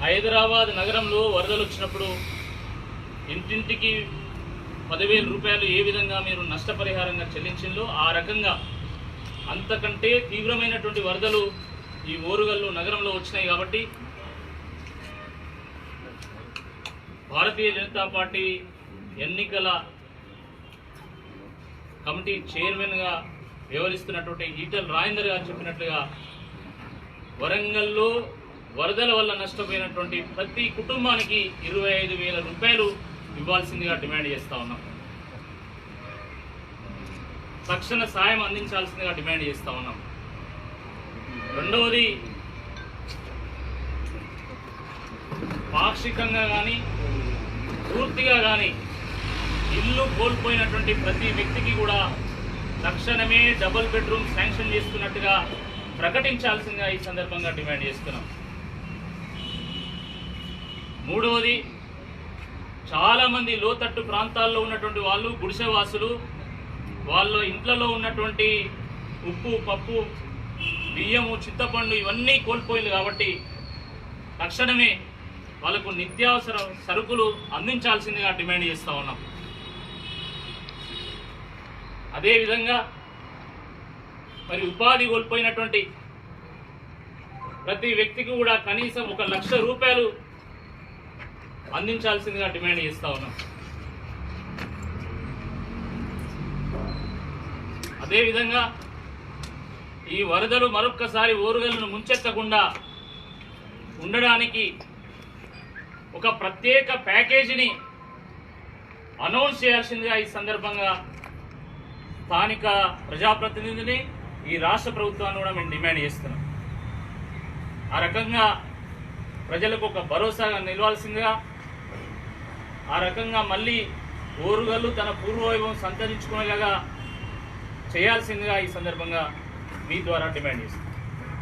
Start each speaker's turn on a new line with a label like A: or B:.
A: హైదరాబాద్ నగరంలో వరదలు వచ్చినప్పుడు ఇంటింటికి పదివేల రూపాయలు ఏ విధంగా మీరు నష్టపరిహారంగా చెల్లించిందో ఆ రకంగా అంతకంటే తీవ్రమైనటువంటి వరదలు ఈ ఓరుగల్లు నగరంలో వచ్చినాయి కాబట్టి భారతీయ జనతా పార్టీ ఎన్నికల కమిటీ చైర్మన్గా వ్యవహరిస్తున్నటువంటి ఈటల్ రాజేందర్ గారు చెప్పినట్లుగా వరంగల్లో వరదల వల్ల నష్టపోయినటువంటి ప్రతి కుటుంబానికి ఇరవై ఐదు వేల రూపాయలు ఇవ్వాల్సిందిగా డిమాండ్ చేస్తూ ఉన్నాం. తక్షణ సాయం అందించాల్సిందిగా డిమాండ్ చేస్తూ ఉన్నాం. రెండవది పాక్షికంగా కానీ పూర్తిగా కానీ ఇల్లు కోల్పోయినటువంటి ప్రతి వ్యక్తికి కూడా తక్షణమే డబుల్ బెడ్రూమ్ శాంక్షన్ చేస్తున్నట్టుగా ప్రకటించాల్సిందిగా ఈ సందర్భంగా డిమాండ్ చేస్తున్నాం. మూడవది చాలామంది లోతట్టు ప్రాంతాల్లో ఉన్నటువంటి వాళ్ళు గుడిసెవాసులు వాళ్ళ ఇంట్లలో ఉన్నటువంటి ఉప్పు పప్పు బియ్యము చింతపండు ఇవన్నీ కోల్పోయింది కాబట్టి తక్షణమే వాళ్ళకు నిత్యావసర సరుకులు అందించాల్సిందిగా డిమాండ్ చేస్తూ ఉన్నాం. అదేవిధంగా మరి ఉపాధి కోల్పోయినటువంటి ప్రతి వ్యక్తికి కూడా కనీసం ఒక లక్ష రూపాయలు అందించాల్సిందిగా డిమాండ్ చేస్తా ఉన్నాం. అదేవిధంగా ఈ వరదలు మరొక్కసారి ఓరుగలను ముంచెత్తకుండా ఉండడానికి ఒక ప్రత్యేక ప్యాకేజీని అనౌన్స్ చేయాల్సిందిగా ఈ సందర్భంగా స్థానిక ప్రజాప్రతినిధిని ఈ రాష్ట్ర ప్రభుత్వాన్ని కూడా మేము డిమాండ్ చేస్తున్నాం. ఆ రకంగా ప్రజలకు ఒక భరోసాగా నిలవాల్సిందిగా ఆ రకంగా మళ్ళీ ఓరుగల్లు తన పూర్వవైభవం సంతరించుకునేలాగా చేయాల్సిందిగా ఈ సందర్భంగా మీ ద్వారా డిమాండ్ చేస్తాను